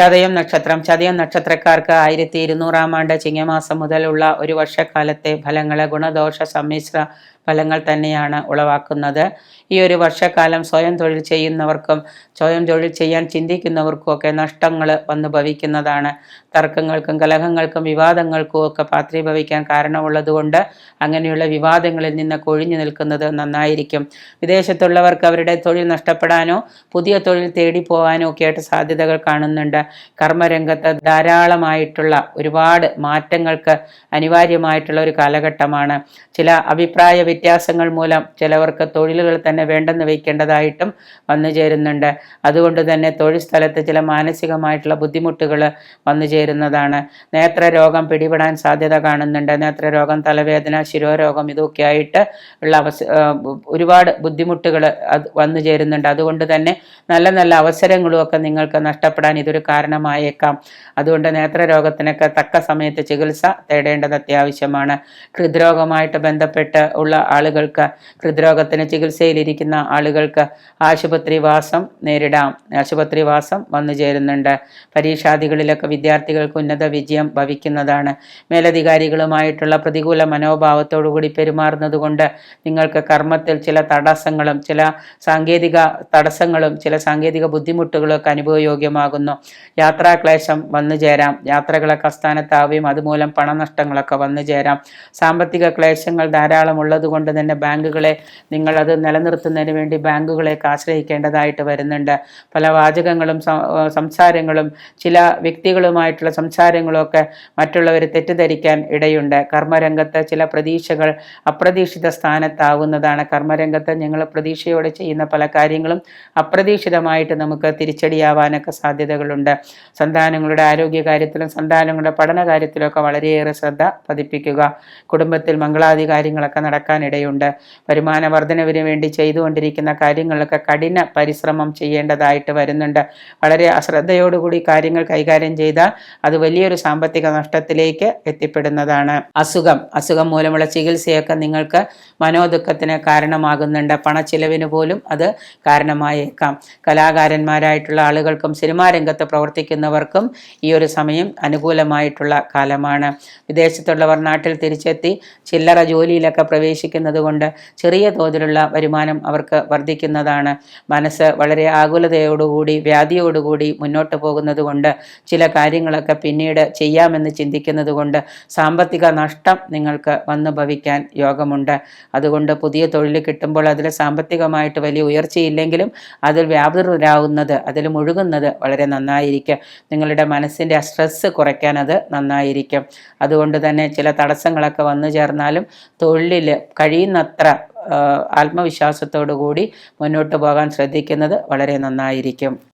ചതയം നക്ഷത്രം. ചതയം നക്ഷത്രക്കാർക്ക് ആയിരത്തി ഇരുന്നൂറാം ആണ്ട് ചിങ്ങമാസം മുതലുള്ള ഒരു വർഷക്കാലത്തെ ഫലങ്ങളെ ഗുണദോഷ സമ്മിശ്ര ഫലങ്ങൾ തന്നെയാണ് ഉളവാക്കുന്നത്. ഈ ഒരു വർഷക്കാലം സ്വയം തൊഴിൽ ചെയ്യുന്നവർക്കും സ്വയം തൊഴിൽ ചെയ്യാൻ ചിന്തിക്കുന്നവർക്കും ഒക്കെ നഷ്ടങ്ങൾ വന്നു ഭവിക്കുന്നതാണ്. തർക്കങ്ങൾക്കും കലഹങ്ങൾക്കും വിവാദങ്ങൾക്കും ഒക്കെ പാത്രീഭവിക്കാൻ കാരണമുള്ളതുകൊണ്ട് അങ്ങനെയുള്ള വിവാദങ്ങളിൽ നിന്ന് കൊഴിഞ്ഞു നിൽക്കുന്നത് നന്നായിരിക്കും. വിദേശത്തുള്ളവർക്ക് അവരുടെ തൊഴിൽ നഷ്ടപ്പെടാനോ പുതിയ തൊഴിൽ തേടി പോകാനോ ഒക്കെ ആയിട്ട് സാധ്യതകൾ കാണുന്നുണ്ട്. കർമ്മരംഗത്ത് ധാരാളമായിട്ടുള്ള ഒരുപാട് മാറ്റങ്ങൾക്ക് അനിവാര്യമായിട്ടുള്ള ഒരു കാലഘട്ടമാണ്. ചില അഭിപ്രായ വ്യത്യാസങ്ങൾ മൂലം ചിലവർക്ക് തൊഴിലുകൾ തന്നെ വേണ്ടെന്ന് വയ്ക്കേണ്ടതായിട്ടും വന്നു ചേരുന്നുണ്ട്. അതുകൊണ്ട് തന്നെ തൊഴിൽ സ്ഥലത്ത് ചില മാനസികമായിട്ടുള്ള ബുദ്ധിമുട്ടുകൾ വന്നു ചേരുന്നതാണ്. നേത്രരോഗം പിടിപെടാൻ സാധ്യത കാണുന്നുണ്ട്. നേത്രരോഗം തലവേദന ശിരോരോഗം ഇതൊക്കെ ആയിട്ട് ഉള്ള അവസ ഒരുപാട് ബുദ്ധിമുട്ടുകൾ അത് വന്നു ചേരുന്നുണ്ട്. അതുകൊണ്ട് തന്നെ നല്ല നല്ല അവസരങ്ങളും ഒക്കെ നിങ്ങൾക്ക് നഷ്ടപ്പെടാൻ ഇതൊരു കാരണമായേക്കാം. അതുകൊണ്ട് നേത്രരോഗത്തിനൊക്കെ തക്ക സമയത്ത് ചികിത്സ തേടേണ്ടത് അത്യാവശ്യമാണ്. ഹൃദ്രോഗമായിട്ട് ബന്ധപ്പെട്ട് ഉള്ള ആളുകൾക്ക് ഹൃദ്രോഗത്തിന് ചികിത്സയിലിരിക്കുന്ന ആളുകൾക്ക് ആശുപത്രി വാസം നേരിടാം. ആശുപത്രി വാസം വന്നു ചേരുന്നുണ്ട്. പരീക്ഷാദികളിലൊക്കെ വിദ്യാർത്ഥികൾക്ക് ഉന്നത വിജയം ഭവിക്കുന്നതാണ്. മേലധികാരികളുമായിട്ടുള്ള പ്രതികൂല മനോഭാവത്തോടുകൂടി പെരുമാറുന്നത് കൊണ്ട് നിങ്ങൾക്ക് കർമ്മത്തിൽ ചില തടസ്സങ്ങളും ചില സാങ്കേതിക തടസ്സങ്ങളും ചില സാങ്കേതിക ബുദ്ധിമുട്ടുകളും ഒക്കെ അനുഭവയോഗ്യമാകുന്നു. യാത്രാക്ലേശം വന്നു ചേരാം. യാത്രകളൊക്കെ അസ്ഥാനത്താവുകയും അതുമൂലം പണനഷ്ടങ്ങളൊക്കെ വന്നു ചേരാം. സാമ്പത്തിക ക്ലേശങ്ങൾ ധാരാളം ഉള്ളതുകൊണ്ട് തന്നെ ബാങ്കുകളെ നിങ്ങളത് നിലനിർത്തുന്നതിന് വേണ്ടി ബാങ്കുകളെയൊക്കെ ആശ്രയിക്കേണ്ടതായിട്ട് വരുന്നുണ്ട്. പല വാചകങ്ങളും സംസാരങ്ങളും ചില വ്യക്തികളുമായിട്ടുള്ള സംസാരങ്ങളൊക്കെ മറ്റുള്ളവർ തെറ്റിദ്ധരിക്കാൻ ഇടയുണ്ട്. കർമ്മരംഗത്ത് ചില പ്രതീക്ഷകൾ അപ്രതീക്ഷിത സ്ഥാനത്താവുന്നതാണ്. കർമ്മരംഗത്ത് ഞങ്ങൾ പ്രതീക്ഷയോടെ ചെയ്യുന്ന പല കാര്യങ്ങളും അപ്രതീക്ഷിതമായിട്ട് നമുക്ക് തിരിച്ചടിയാവാനൊക്കെ സാധ്യതകളുണ്ട്. സന്താനങ്ങളുടെ ആരോഗ്യ കാര്യത്തിലും സന്താനങ്ങളുടെ പഠന കാര്യത്തിലൊക്കെ വളരെയേറെ ശ്രദ്ധ പതിപ്പിക്കുക. കുടുംബത്തിൽ മംഗളാദി കാര്യങ്ങളൊക്കെ നടക്കാനിടയുണ്ട് വരുമാന വർധനവിന് വേണ്ടി ചെയ്തുകൊണ്ടിരിക്കുന്ന കാര്യങ്ങളൊക്കെ കഠിന പരിശ്രമം ചെയ്യേണ്ടതായിട്ട് വരുന്നുണ്ട്. വളരെ അശ്രദ്ധയോടുകൂടി കാര്യങ്ങൾ കൈകാര്യം ചെയ്താൽ അത് വലിയൊരു സാമ്പത്തിക നഷ്ടത്തിലേക്ക് എത്തിപ്പെടുന്നതാണ്. അസുഖം അസുഖം മൂലമുള്ള ചികിത്സയൊക്കെ നിങ്ങൾക്ക് മനോദുഃഖത്തിന് കാരണമാകുന്നുണ്ട്. പണച്ചിലവിന് പോലും അത് കാരണമായേക്കാം. കലാകാരന്മാരായിട്ടുള്ള ആളുകൾക്കും സിനിമാ രംഗത്ത് പ്രവർത്തിക്കുന്നവർക്കും ഈ ഒരു സമയം അനുകൂലമായിട്ടുള്ള കാലമാണ്. വിദേശത്തുള്ളവർ നാട്ടിൽ തിരിച്ചെത്തി ചില്ലറ ജോലിയിലൊക്കെ പ്രവേശിക്കുന്നത് കൊണ്ട് ചെറിയ തോതിലുള്ള വരുമാനം അവർക്ക് വർദ്ധിക്കുന്നതാണ്. മനസ്സ് വളരെ ആകുലതയോടുകൂടി വ്യാധിയോടുകൂടി മുന്നോട്ട് പോകുന്നത് കൊണ്ട് ചില കാര്യങ്ങളൊക്കെ പിന്നീട് ചെയ്യാമെന്ന് ചിന്തിക്കുന്നത് കൊണ്ട് സാമ്പത്തിക നഷ്ടം നിങ്ങൾക്ക് വന്നു ഭവിക്കാൻ യോഗമുണ്ട്. അതുകൊണ്ട് പുതിയ തൊഴിൽ കിട്ടുമ്പോൾ അതിൽ സാമ്പത്തികമായിട്ട് വലിയ ഉയർച്ചയില്ലെങ്കിലും അതിൽ വ്യാപൃതരാകുന്നത് അതിൽ മുഴുകുന്നത് വളരെ നന്നായിരിക്കും. നിങ്ങളുടെ മനസ്സിന്റെ സ്ട്രെസ്സ് കുറയ്ക്കാൻ അത് നന്നായിരിക്കും. അതുകൊണ്ട് തന്നെ ചില തടസ്സങ്ങളൊക്കെ വന്നു ചേർന്നാലും തൊഴിലിൽ കഴിയുന്നത്ര ആത്മവിശ്വാസത്തോടു കൂടി മുന്നോട്ട് പോകാൻ ശ്രദ്ധിക്കുന്നത് വളരെ നന്നായിരിക്കും.